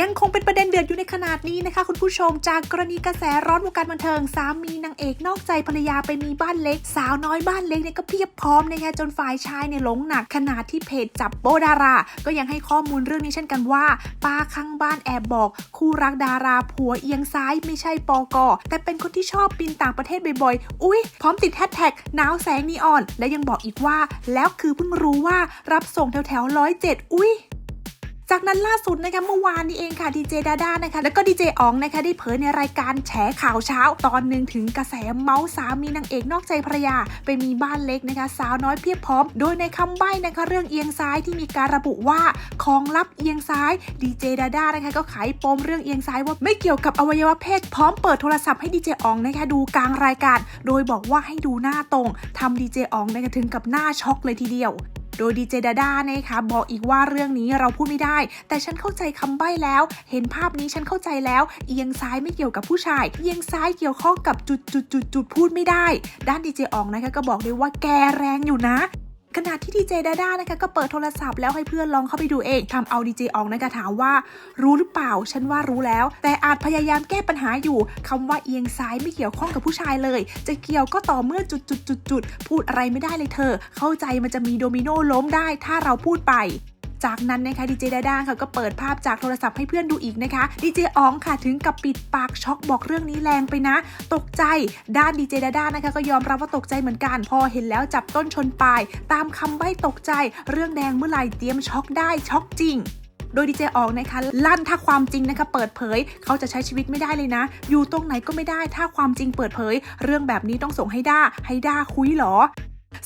ยังคงเป็นประเด็นเดือดอยู่ในขนาดนี้นะคะ คุณผู้ชมจากกรณีกระแสร้อนวงการบันเทิงสามีนางเอกนอกใจภรรยาไปมีบ้านเล็ก สาวน้อยบ้านเล็กเนี่ยก็เพียบพร้อมนะคะจนฝ่ายชายเนี่ยหลงหนักขนาดที่เพจจับโปดารา ก็ยังให้ข้อมูลเรื่องนี้เช่นกันว่าป้าข้างบ้านแอบบอก คู่รักดาราผัวเอียงซ้ายไม่ใช่ปอกอแต่เป็นคนที่ชอบบินต่างประเทศบ่อยๆอุ๊ยพร้อมติดแฮชแท็กหนาวแสงนีออน และยังบอกอีกว่า แล้วคือเพิ่งรู้ว่ารับส่งแถวแถวร้อยเจ็ดอุ๊ย จากนั้นล่าสุดนะคะเมื่อวานนี้เองค่ะดีเจดาด้านะคะ แล้วก็ดีเจอ๋องนะคะได้เผยในรายการแฉข่าวเช้า ตอนหนึ่งถึงกระแสเมาส์สามีนางเอกนอกใจภรรยาไปมีบ้านเล็กนะคะ สาวน้อยเพียบพร้อม โดยในคำใบ้นะคะเรื่องเอียงซ้ายที่มีการระบุว่าของลับเอียงซ้ายดีเจดาด้านะคะก็ไขปมเรื่องเอียงซ้ายว่าไม่เกี่ยวกับอวัยวะเพศพร้อมเปิดโทรศัพท์ให้ดีเจอ๋องนะคะดูกลางรายการ โดยบอกว่าให้ดูหน้าตรงทำดีเจอ๋องนะคะถึงกับหน้าช็อกเลยทีเดียว โดยดีเจดาด้านะคะบอกอีกว่าเรื่องนี้เราพูดไม่ได้ แต่ฉันเข้าใจคำใบ้แล้ว เห็นภาพนี้ฉันเข้าใจแล้ว เอียงซ้ายไม่เกี่ยวกับผู้ชาย เอียงซ้ายเกี่ยวข้องกับจุดจุดจุดจุดพูดไม่ได้ ด้านดีเจอองนะคะก็บอกด้วยว่าแกแรงอยู่นะ ขณะที่ดีเจดาด้านะคะก็เปิดโทรศัพท์แล้วให้เพื่อนลองเข้าไปดูเองทำเอาดีเจอองนะคะถามว่ารู้หรือเปล่า ฉันว่ารู้แล้ว แต่อาจพยายามแก้ปัญหาอยู่คำว่าเอียงซ้ายไม่เกี่ยวข้องกับผู้ชายเลย จะเกี่ยวก็ต่อเมื่อจุดจุดจุดจุดพูดอะไรไม่ได้เลยเธอ เข้าใจมันจะมีโดมิโนล้มได้ถ้าเราพูดไป จากนั้นนะคะดีเจดาด้าค่ะก็เปิดภาพจากโทรศัพท์ให้เพื่อนดูอีกนะคะดีเจอองค่ะถึงกับปิดปากช็อกบอกเรื่องนี้แรงไปนะ ตกใจด้านดีเจดาด้านะคะก็ยอมรับว่าตกใจเหมือนกัน พอเห็นแล้วจับต้นชนปลาย ตามคำใบ้ตกใจ เรื่องแดงเมื่อไหร่เตรียมช็อกได้ช็อกจริงโดยดีเจอองนะคะลั่นถ้าความจริงนะคะเปิดเผย เขาจะใช้ชีวิตไม่ได้เลยนะ อยู่ตรงไหนก็ไม่ได้ถ้าความจริงเปิดเผย เรื่องแบบนี้ต้องส่งให้ด้าให้ด้าคุยเหรอ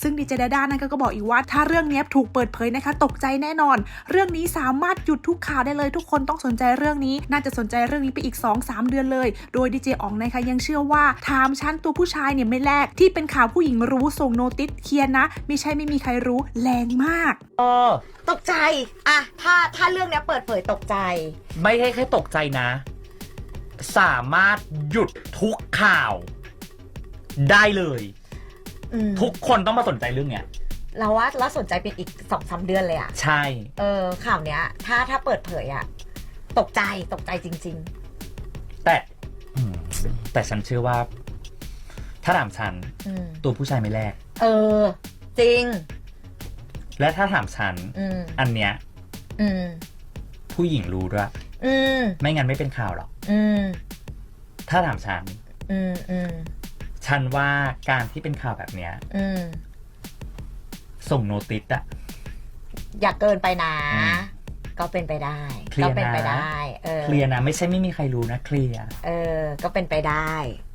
ซึ่งดีเจดาด้านะคะก็บอกอีกว่าถ้าเรื่องนี้ถูกเปิดเผยนะคะ ตกใจแน่นอน เรื่องนี้สามารถหยุดทุกข่าวได้เลย ทุกคนต้องสนใจเรื่องนี้ น่าจะสนใจเรื่องนี้ไปอีก 2-3 เดือนเลย โดยดีเจอ๋องนะคะยังเชื่อว่าถามชั้นตัวผู้ชายเนี่ยไม่แลกที่เป็นข่าวผู้หญิงรู้ส่งโนติสเคลียร์นะไม่ใช่ไม่มีใครรู้แรงมากเออตกใจอะถ้าถ้าเรื่องนี้เปิดเผยตกใจ ไม่ให้แค่ตกใจนะ สามารถหยุดทุกข่าว ได้เลย อืมทุกคนต้องมาสนใจเรื่องเนี้ยเราว่าเราสนใจเป็นอีกสองสามเดือนเลยอะใช่ เออข่าวเนี้ย ถ้าถ้าเปิดเผยอะตกใจตกใจจริง แต่อืมแต่ฉันเชื่อว่า ถ้าถามฉัน ๆ อืมตัวผู้ชายไม่แลกเออ จริง และถ้าถามฉัน อืมอันเนี้ย อืมผู้หญิงรู้ด้วยอืมไม่งั้นไม่เป็นข่าวหรอก อืมถ้าถามฉัน อืมอืม ฉันว่าการที่เป็นข่าวแบบเนี้ยอืมส่งโนติสอะ อย่าเกินไปนะ อืมก็เป็นไปได้ เคลียก็ร์นะ เป็นไปได้ เออเคลียร์นะ ไม่ใช่ไม่มีใครรู้นะเคลียร์เออ ก็เป็นไปได้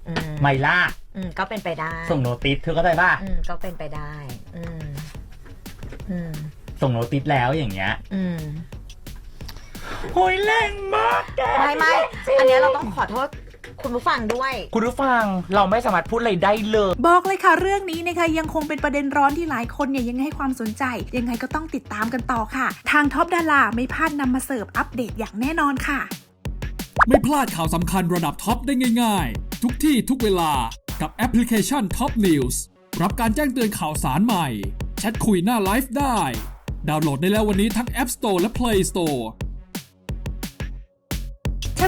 อืมไม่ล่าอืมก็เป็นไปได้ส่งโนติสเธอก็ได้ป่ะอืมก็เป็นไปได้ อืมอืมส่งโนติสแล้วอย่างเงี้ยอืม โหยแรงมากแกไม่ไม่ อันเนี้ยเราต้องขอโทษ คุณผู้ฟังด้วย คุณผู้ฟังเราไม่สามารถพูดอะไรได้เลย บอกเลยค่ะเรื่องนี้นะคะยังคงเป็นประเด็นร้อนที่หลายคนเนี่ยยังให้ความสนใจ ยังไงก็ต้องติดตามกันต่อค่ะ ทางท็อปดาราไม่พลาดนำมาเสิร์ฟอัปเดตอย่างแน่นอนค่ะ ไม่พลาดข่าวสำคัญระดับท็อปได้ง่ายๆ ทุกที่ทุกเวลากับแอปพลิเคชัน Top News รับการแจ้งเตือนข่าวสารใหม่แชทคุยหน้าไลฟ์ได้ ดาวน์โหลดได้แล้ววันนี้ทั้ง App Store และ Play Store ถ้า